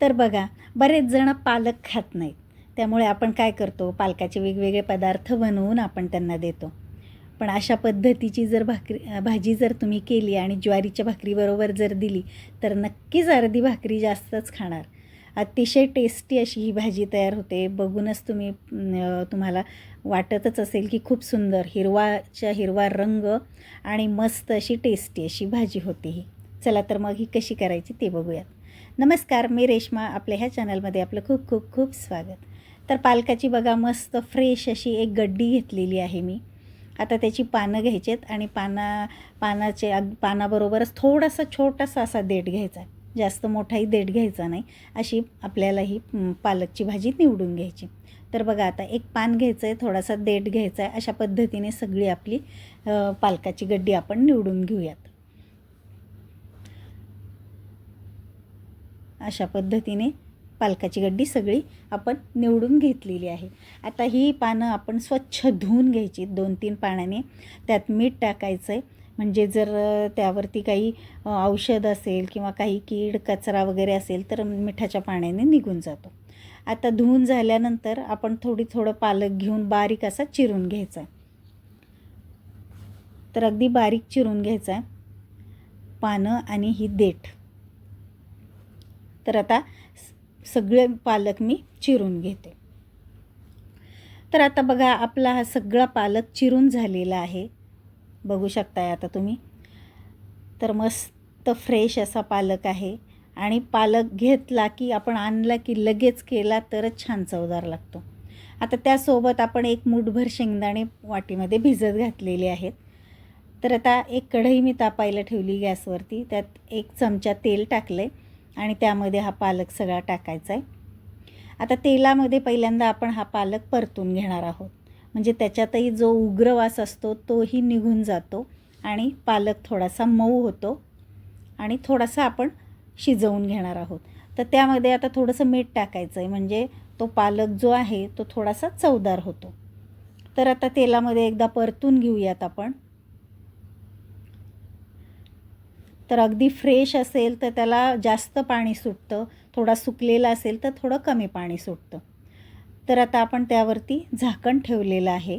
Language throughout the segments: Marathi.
तर बघा बरेच जण पालक खात नाहीत. त्यामुळे आपण काय करतो? पालकाचे वेगवेगळे पदार्थ बनवून आपण त्यांना देतो. पण अशा पद्धतीची जर भाकरी भाजी जर तुम्ही केली आणि ज्वारीच्या भाकरीबरोबर जर दिली तर नक्कीच अर्धी भाकरी जास्तच खाणार. अतिशय टेस्टी अशी ही भाजी तयार होते. बघूनच तुम्ही तुम्हाला वाटतच असेल की खूप सुंदर हिरवाच्या हिरवा रंग आणि मस्त अशी टेस्टी अशी भाजी होती ही. चला तर मग ही कशी करायची ते बघूयात. नमस्कार मी रेश्मा. आपल्या ह्या चॅनलमध्ये आपलं खूप खूप खूप स्वागत. तर पालकाची बघा मस्त फ्रेश अशी एक गड्डी घेतलेली आहे मी. आता त्याची पानं घ्यायचेत आहेत आणि पाना पानाचे अग पानाबरोबरच थोडासा छोटासा असा देठ घ्यायचा. जास्त मोठाही देठ घ्यायचा नाही. अशी आपल्याला ही पालकची भाजी निवडून घ्यायची. तर बघा आता एक पान घ्यायचं आहे थोडासा देठ घ्यायचा आहे अशा पद्धतीने सगळी आपली पालकाची गड्डी आपण निवडून घेऊयात. अशा पद्धतीने पालकाची गड्डी सगळी आपण निवडून घेतलेली आहे. आता ही पानं आपण स्वच्छ धुवून घ्यायची. दोन तीन पाण्याने त्यात मीठ टाकायचं आहे म्हणजे जर त्यावरती काही औषध असेल किंवा काही कीड कचरा वगैरे असेल तर मिठाच्या पाण्याने निघून जातो. आता धुवून झाल्यानंतर आपण थोडी थोडं पालक घेऊन बारीक असा चिरून घ्यायचा. आहे तर अगदी बारीक चिरून घ्यायचा आहे पानं आणि ही देठ. तर आता सगळे पालक मी चिरून घेते. तर आता बघा आपला हा सगळा पालक चिरून झालेला आहे. बघू शकताय आता तुम्ही. तर मस्त फ्रेश असा पालक आहे. आणि पालक घेतला की आपण आणला की लगेच केला तरच छान चवदार लागतो. आता त्यासोबत आपण एक मूठभर शेंगदाणे वाटीमध्ये भिजत घातलेले आहेत. तर आता एक कढई मी तापायला ठेवली गॅसवरती. त्यात एक चमचा तेल टाकलं आहे आणि त्यामध्ये हा पालक सगळा टाकायचा आहे. आता तेलामध्ये पहिल्यांदा आपण हा पालक परतून घेणार आहोत. म्हणजे त्याच्यातही जो उग्रवास असतो तोही निघून जातो आणि पालक थोडासा मऊ होतो आणि थोडासा आपण शिजवून घेणार आहोत. तर त्यामध्ये आता थोडंसं मीठ टाकायचं आहे. म्हणजे तो पालक जो आहे तो थोडासा चवदार होतो. तर आता तेलामध्ये एकदा परतून घेऊयात आपण. तर अगदी फ्रेश असेल तर त्याला जास्त पाणी सुटतं थोडा सुकलेला असेल तर थोडं कमी पाणी सुटतं. तर आता आपण त्यावरती झाकण ठेवलेलं आहे.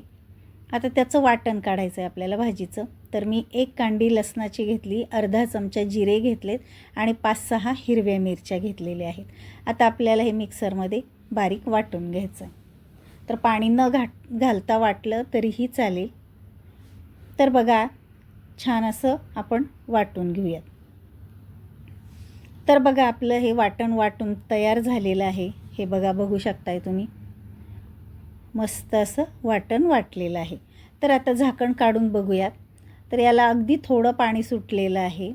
आता त्याचं वाटण काढायचं आहे आपल्याला भाजीचं. तर मी एक कांडी लसणाची घेतली अर्धा चमचा जिरे घेतलेत आणि पाच सहा हिरव्या मिरच्या घेतलेल्या आहेत. आता आपल्याला हे मिक्सरमध्ये बारीक वाटून घ्यायचं आहे तर पाणी न घाट घालता वाटलं तरीही चालेल. तर बघा छान असं आपण वाटून घेऊयात. तर बघा आपलं हे वाटण वाटून तयार झालेलं आहे. हे बघा बघू शकताय तुम्ही. मस्त असं वाटण वाटलेलं आहे. तर आता झाकण काढून बघूयात. तर याला अगदी थोडं पाणी सुटलेलं आहे.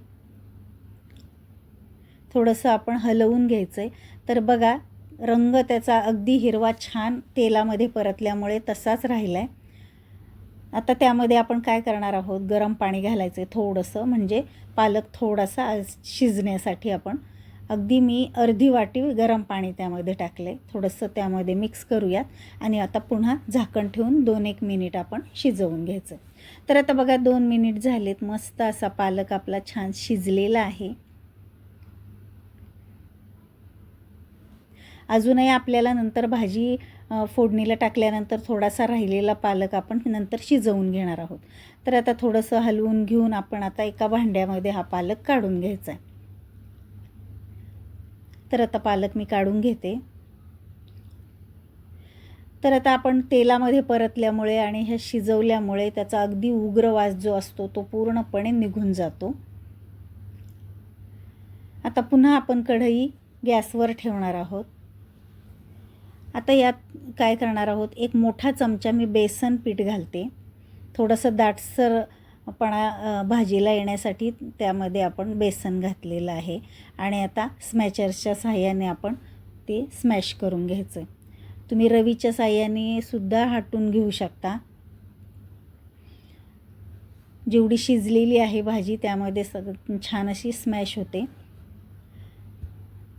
थोडंसं आपण हलवून घ्यायचं आहे तर बघा रंग त्याचा अगदी हिरवा छान तेलामध्ये परतल्यामुळे तसाच राहिला आहे आता त्यामध्ये आपण काय करणार आहोत? गरम पाणी घालायचं आहे थोडंसं म्हणजे पालक थोडासा शिजण्यासाठी आपण अगदी मी अर्धी वाटी गरम पाणी त्यामध्ये टाकलं आहे थोडंसं त्यामध्ये मिक्स करूयात आणि आता पुन्हा झाकण ठेवून दोन एक मिनिट आपण शिजवून घ्यायचं. तर आता बघा दोन मिनिट झालेत. मस्त असा पालक आपला छान शिजलेला आहे. अजूनही आपल्याला नंतर भाजी फोडणीला टाकल्यानंतर थोडासा राहिलेला पालक आपण नंतर शिजवून घेणार आहोत. तर आता थोडंसं हलवून घेऊन आपण आता एका भांड्यामध्ये हा पालक काढून घ्यायचा आहे. तर आता पालक मी काढून घेते. तर आता आपण तेलामध्ये परतल्यामुळे आणि हे शिजवल्यामुळे त्याचा अगदी उग्र वास जो असतो तो पूर्णपणे निघून जातो. आता पुन्हा आपण कढई गॅसवर ठेवणार आहोत. आता यात काय करणार आहोत? एक मोठा चमचा मी बेसन पीठ घालते. थोडंसं दाटसरपणा भाजीला येण्यासाठी त्यामध्ये आपण बेसन घातलेलं आहे. आणि आता स्मॅचर्सच्या साह्याने आपण ते स्मॅश करून घ्यायचं आहे तुम्ही रवीच्या साह्याने सुद्धा हाटून घेऊ शकता. जेवढी शिजलेली आहे भाजी त्यामध्ये सग छान अशी स्मॅश होते.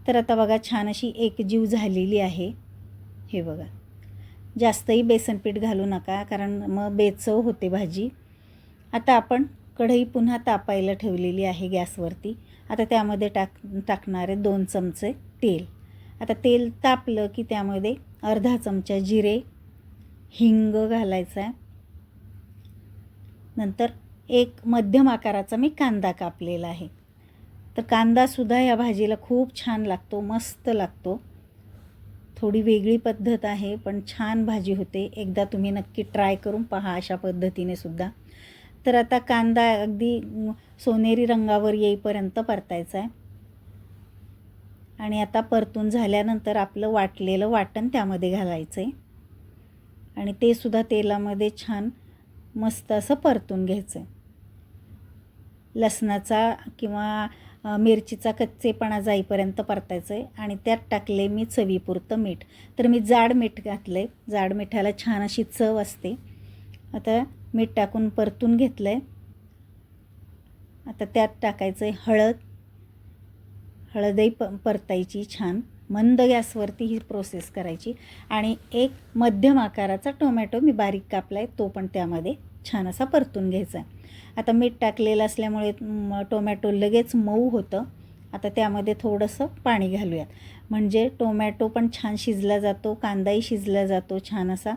तर आता बघा छान अशी एकजीव झालेली आहे. हे बघा. जास्तही बेसन पीठ घालू नका कारण मग बेचव होते भाजी. आता आपण कढई पुन्हा तापायला ठेवलेली आहे गॅसवरती. आता त्यामध्ये टाक टाकणारे दोन चमचे तेल. आता तेल तापलं की त्यामध्ये अर्धा चमचा जिरे हिंग घालायचा. आहे नंतर एक मध्यम आकाराचा मी कांदा कापलेला आहे. तर कांदासुद्धा या भाजीला खूप छान लागतो मस्त लागतो. थोडी वेगळी पद्धत आहे पण छान भाजी होते. एकदा तुम्ही नक्की ट्राय करून पहा अशा पद्धतीने सुद्धा. तर आता कांदा अगदी सोनेरी रंगावर येईपर्यंत परतायचा आहे. आणि आता परतून झाल्यानंतर आपलं वाटलेलं वाटण त्यामध्ये घालायचं आहे आणि ते सुद्धा तेलामध्ये छान मस्त असं परतून घ्यायचं आहे लसणाचा किंवा मिरचीचा कच्चेपणा जाईपर्यंत परतायचं आहे आणि त्यात टाकले मी चवीपुरतं मीठ. तर मी जाड मीठ घातलं आहे जाड मिठाला छान अशी चव असते. आता मीठ टाकून परतून घेतलं आहे आता त्यात टाकायचं आहे हळद. हळदही प परतायची छान. मंद गॅसवरती ही प्रोसेस करायची. आणि एक मध्यम आकाराचा टोमॅटो मी बारीक कापला आहे तो पण त्यामध्ये छान असा परतून घ्यायचा आहे आता मीठ टाकलेलं असल्यामुळे टोमॅटो लगेच मऊ होतं. आता त्यामध्ये थोडंसं पाणी घालूयात. म्हणजे टोमॅटो पण छान शिजला जातो कांदाही शिजला जातो छान असा.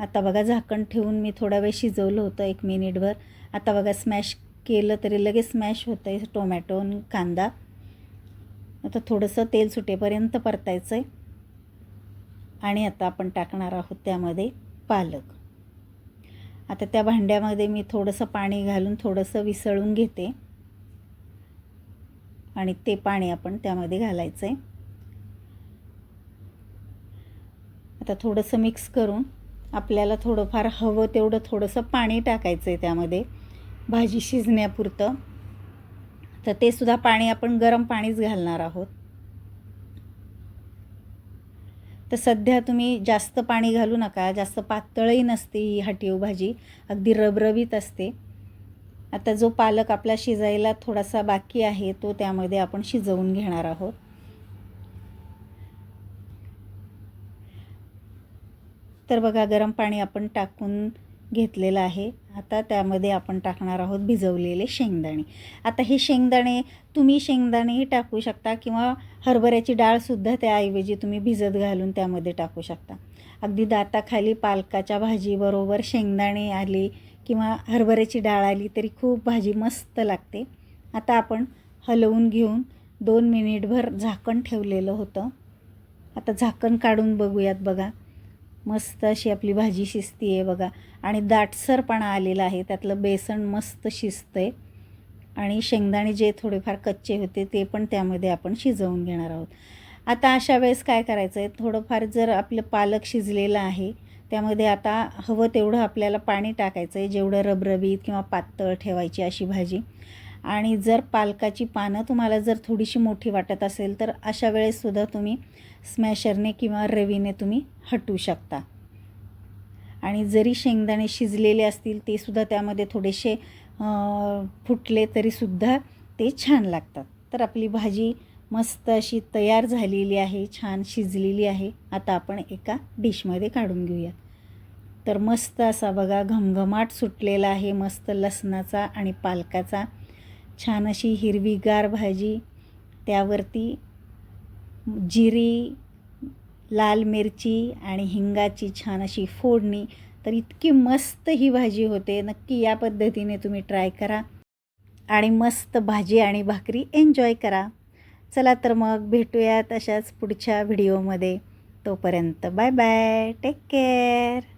आता बघा झाकण ठेवून मी थोडा वेळ शिजवलं होतं एक मिनिटभर. आता बघा स्मॅश केलं तरी लगेच स्मॅश होतं आहे टोमॅटो आणि कांदा. आता थोडंसं तेल सुटेपर्यंत परतायचं आहे आणि आता आपण टाकणार आहोत त्यामध्ये पालक. आता त्या भांड्यामध्ये मी थोडंसं पाणी घालून थोडंसं विसळून घेते. आणि ते पाणी आपण त्यामध्ये घालायचं आहे आता थोडंसं मिक्स करून आपल्याला थोडंफार हवं तेवढं थोडंसं पाणी टाकायचं आहे त्यामध्ये. भाजी शिजण्यापुरतं. तर ते सुद्धा पाणी आपण गरम पाणीच घालणार आहोत. तर सध्या तुम्ही जास्त पाणी घालू नका जास्त पातळही नसते ही हटीव भाजी अगदी रबरबीत असते. आता जो पालक आपला शिजायला थोडासा बाकी आहे तो त्यामध्ये आपण शिजवून घेणार आहोत. तर बघा गरम पाणी आपण टाकून घेतलेलं आहे. आता त्यामध्ये आपण टाकणार आहोत भिजवलेले शेंगदाणे. आता हे शेंगदाणे तुम्ही शेंगदाणेही टाकू शकता किंवा हरभऱ्याची डाळसुद्धा त्याऐवजी तुम्ही भिजत घालून त्यामध्ये टाकू शकता. अगदी दाताखाली पालकाच्या भाजीबरोबर शेंगदाणे आले किंवा हरभऱ्याची डाळ आली तरी खूप भाजी मस्त लागते. आता आपण हलवून घेऊन दोन मिनिटभर झाकण ठेवलेलं होतं. आता झाकण काढून बघूयात बघा. मस्त अशी आपली भाजी शिजती आहे बघा. आणि दाटसरपणा आलेला आहे. त्यातलं बेसन मस्त शिजतं आहे आणि शेंगदाणे जे थोडेफार कच्चे होते ते पण त्यामध्ये आपण शिजवून घेणार आहोत. आता अशा वेळेस काय करायचं आहे थोडंफार जर आपलं पालक शिजलेलं आहे त्यामध्ये आता हवं तेवढं आपल्याला पाणी टाकायचं आहे जेवढं रबरबीत किंवा पातळ ठेवायची अशी भाजी. आणि जर पालकाची पानं तुम्हाला जर थोडीशी मोठी वाटत असेल तर अशा वेळेससुद्धा तुम्ही स्मॅशरने किंवा रवीने तुम्ही हटवू शकता. आणि जरी शेंगदाणे शिजलेले असतील ते सुद्धा त्यामध्ये थोडेसे फुटले तरीसुद्धा ते छान लागतात. तर आपली भाजी मस्त अशी तयार झालेली आहे छान शिजलेली आहे. आता आपण एका डिशमध्ये काढून घेऊया. तर मस्त असा बघा घमघमाट सुटलेला आहे मस्त लसणाचा आणि पालकाचा छान अशी हिरवीगार भाजी त्यावरती जिरी लाल मिरची आणि हिंगाची छान अशी फोडणी. तर इतकी मस्त ही भाजी होते. नक्की या पद्धतीने तुम्ही ट्राय करा आणि मस्त भाजी आणि भाकरी एन्जॉय करा. चला तर मग भेटूयात अशाच पुढच्या व्हिडिओमध्ये. तोपर्यंत बाय बाय. Take care.